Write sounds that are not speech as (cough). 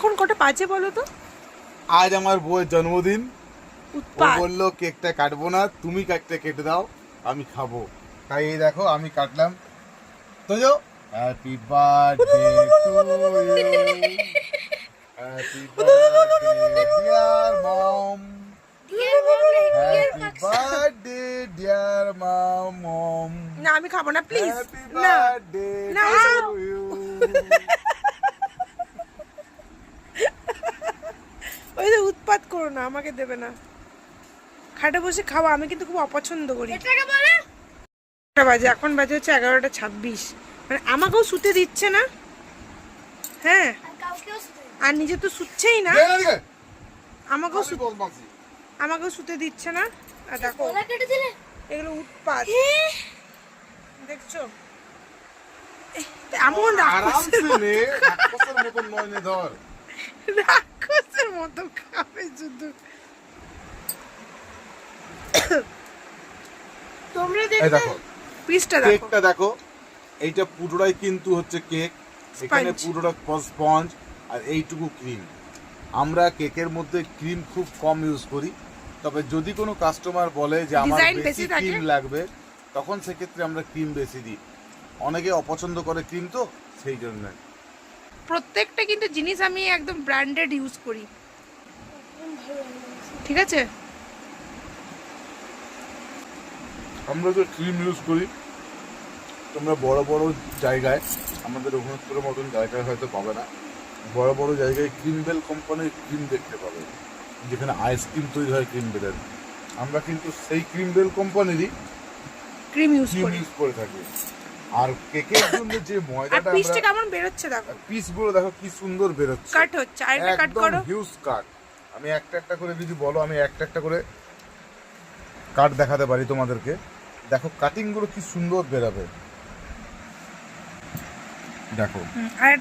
এখন কটা বাজে বলো তো? আজ আমার বউয়ের জন্মদিন। ও বলল কেকটা কাটবো না তুমি কেকটা কেটে দাও আমি খাব। তাই এই দেখো আমি কাটলাম। তো যো happy birthday to you happy birthday dear mom happy birthday dear mom mom না আমি খাব না প্লিজ হ্যাপি না। বার্থডে না, (laughs) টু ইউ ওই যে উৎপাত করো না আমাকে দেবে না। খাটে বসে খাওয়া আমি কিন্তু খুব অপছন্দ করি। বাজে এখন বাজে হচ্ছে এগারোটা ছাব্বিশ। মানে আমাকেও শুতে দিচ্ছে না। হ্যাঁ। আর নিজে তো শুচ্ছেই না। আমাকেও আমাকেও শুতে দিচ্ছে না। আর দেখো গলা কেটে দিলে? এগুলো উৎপাত। দেখছ? এমন রাক্ষসের মতো। খাবে (coughs) তোমরা দেখো পিসটা দেখো। কেকটা দেখো এইটা পুরোটাই কিন্তু হচ্ছে কেক এখানে পুরোটা স্পঞ্জ আর এইটুকু ক্রিম আমরা কেকের মধ্যে ক্রিম খুব কম ইউজ করি তবে যদি কোনো কাস্টমার বলে যে আমার বেশি বেশি ক্রিম লাগবে তখন সেক্ষেত্রে আমরা ক্রিম বেশি দিই। অনেকে অপছন্দ করে ক্রিম তো সেই জন্য। প্রত্যেকটা কিন্তু জিনিস আমি একদম ব্র্যান্ডেড ইউজ করি। ঠিক আছে? আমরা যে ক্রিম ইউজ করি। তোমরা বড় বড় জায়গায় আমাদের রঘুনাথপুরের মতন জায়গায় হয়তো পাবে না। বড় বড় জায়গায় ক্রিমবেল কোম্পানির ক্রিম দেখতে পাবে। যেখানে আইসক্রিম তৈরি হয় ক্রিমবেলের আমরা কিন্তু সেই ক্রিমবেল কোম্পানিরই ক্রিম ইউজ ক্রিম করি। ইউজ করে থাকি। আর কেকের জন্য যে আর ময়দাটা পিসটা আমরা কেমন বেরোচ্ছে দেখো। পিসগুলো দেখো কি সুন্দর বেরোচ্ছে। কাট হচ্ছে। আরেকটা কাট করো। হিউজ কাট আমি একটা একটা করে যদি বলো, আমি একটা একটা করে কাট দেখাতে পারি তোমাদেরকে। দেখো কাটিংগুলো কি সুন্দর বেরাবে। দেখো। আর